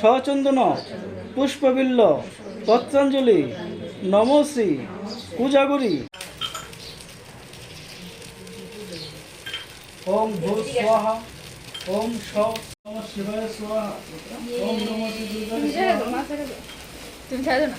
সচন্দন পুষ্পবিল্ল পত্রাঞ্জলি নমশ্রী পূজাগুরি ওম ভূ স্বাহা ওম স শিবায় স্বাহা। ওম নমো দুর্গায় স্বাহা। তুমি ছাড়ো না।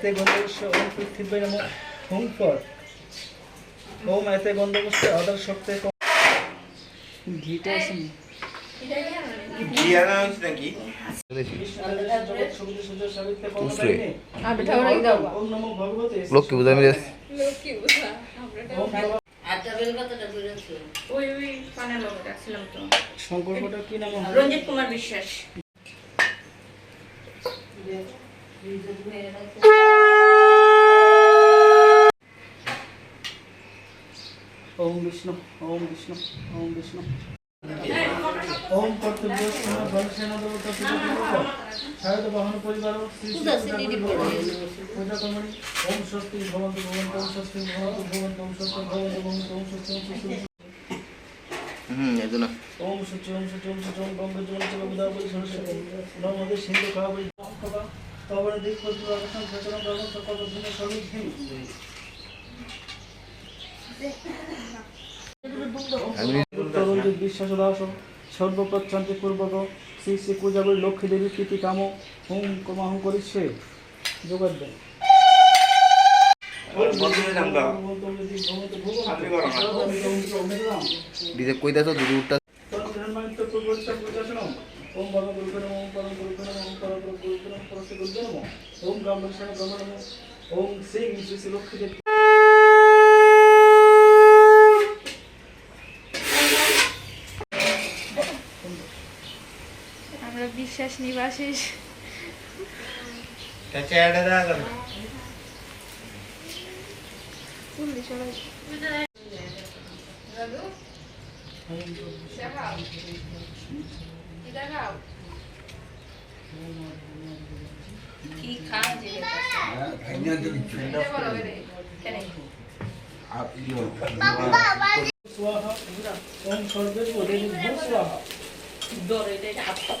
এতে গন্ধবস্য ওম পৃথিবী নম হুম ফর ওম এতে গন্ধবস্য আদার শক্তি ঘিটা আছে নাকি? দাও ওম নমো ভগবতে লক্ষ্মী পূজা মিলে লক্ষ্মী তো। শঙ্করপটা কি নাম? রঞ্জিত কুমার বিশ্বাস। ওম বিষ্ণু ওম বিষ্ণু ওম বিষ্ণু ওম কর্তব্য শারদ বাহন পরিবার পূজা কর্মণি ওম স্বস্তি ভবন্তু ভবন্তু ওম স্বস্তি ভবন্তু ভবন্তু ওম স্বস্তি ভবন্তু ভবন্তু ওম স্বস্তি ওম স্বস্তি হুম এই ওম সূচি ওম সূচি ওম সূচি ওম গঙ্গা জল চল বুদাবলি সরস্বতী নমদে সিন্ধু খাবলি তবর দিক পদ্ম অবসান প্রচলন দিন সমিধি আমি তরুণজিৎ বিশ্বাস দাস সর্বপ্রচ্ছান্তি পূর্বক শ্রী শ্রী পূজাবলী লক্ষ্মী দেবী প্রীতি কাম হুম কমাহম করিচ্ছে যোগার দেন। আপনি করো না। ডিজে কই দাও দুটো উঠটা ওম বড় গুরুকে নম ওম পরম গুরুকে নম ওম পরম গুরুকে নম পরস্তে ওম ব্রাহ্মণ ব্রহ্ম নম ওম শ্রী শ্রী শ্রী লক্ষ্মী দেবী। আমরা বিশ্বাস নিবাসী চাচা এটা দেখা করো পুলিশ সবাই কি খান যে স্বাহা ওম সর্বে দেবী ভূ স্বাহা দরে এটা হাত পাত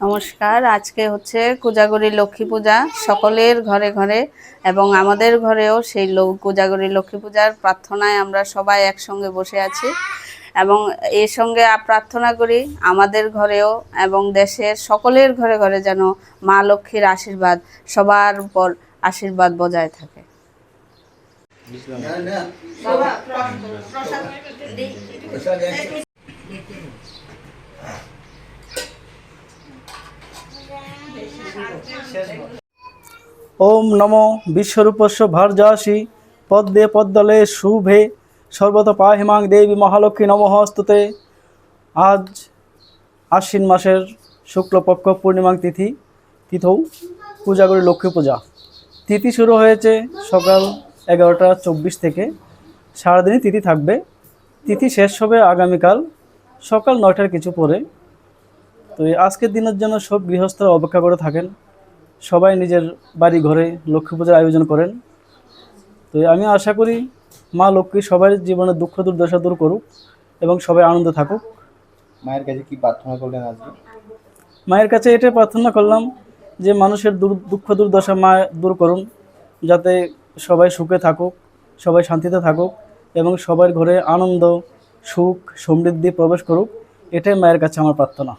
নমস্কার, আজকে হচ্ছে কোজাগরী লক্ষ্মী পূজা। সকলের ঘরে ঘরে এবং আমাদের ঘরেও সেই কোজাগরী লক্ষ্মী পূজার প্রার্থনায় আমরা সবাই একসঙ্গে বসে আছি। এবং এর সঙ্গে প্রার্থনা করি আমাদের ঘরেও এবং দেশের সকলের ঘরে ঘরে যেন মা লক্ষ্মীর আশীর্বাদ সবার উপর আশীর্বাদ বজায় থাকে। ওম নমো বিশ্বরূপস্য ভার্যাসি। পদ্মে পদ্মলে শুভে। সর্বত পাহিমাং দেবী মহালক্ষ্মী নমঃস্তুতে আজ আশ্বিন মাসের শুক্লপক্ষ পূর্ণিমাং তিথি। তিথৌ। পূজা করি লক্ষ্মী পূজা। তিথি শুরু হয়েছে সকাল এগারোটা চব্বিশ থেকে সারাদিনই তিথি থাকবে। তিথি শেষ হবে আগামীকাল সকাল নয়টার কিছু পরে। তো এই আজকের দিনের জন্য সব গৃহস্থরা অপেক্ষা করে থাকেন। সবাই নিজের বাড়ি ঘরে লক্ষ্মী পূজার আয়োজন করেন। তো আমি আশা করি মা লক্ষ্মী সবার জীবনে দুঃখ দুর্দশা দূর করুক এবং সবাই আনন্দ থাকুক। মায়ের কাছে কি প্রার্থনা করলেন আজকে? মায়ের কাছে এটাই প্রার্থনা করলাম যে মানুষের দুঃখ দুর্দশা মা দূর করুন যাতে সবাই সুখে থাকুক, সবাই শান্তিতে থাকুক এবং সবার ঘরে আনন্দ, সুখ, সমৃদ্ধি প্রবেশ করুক, এটাই মায়ের কাছে আমার প্রার্থনা।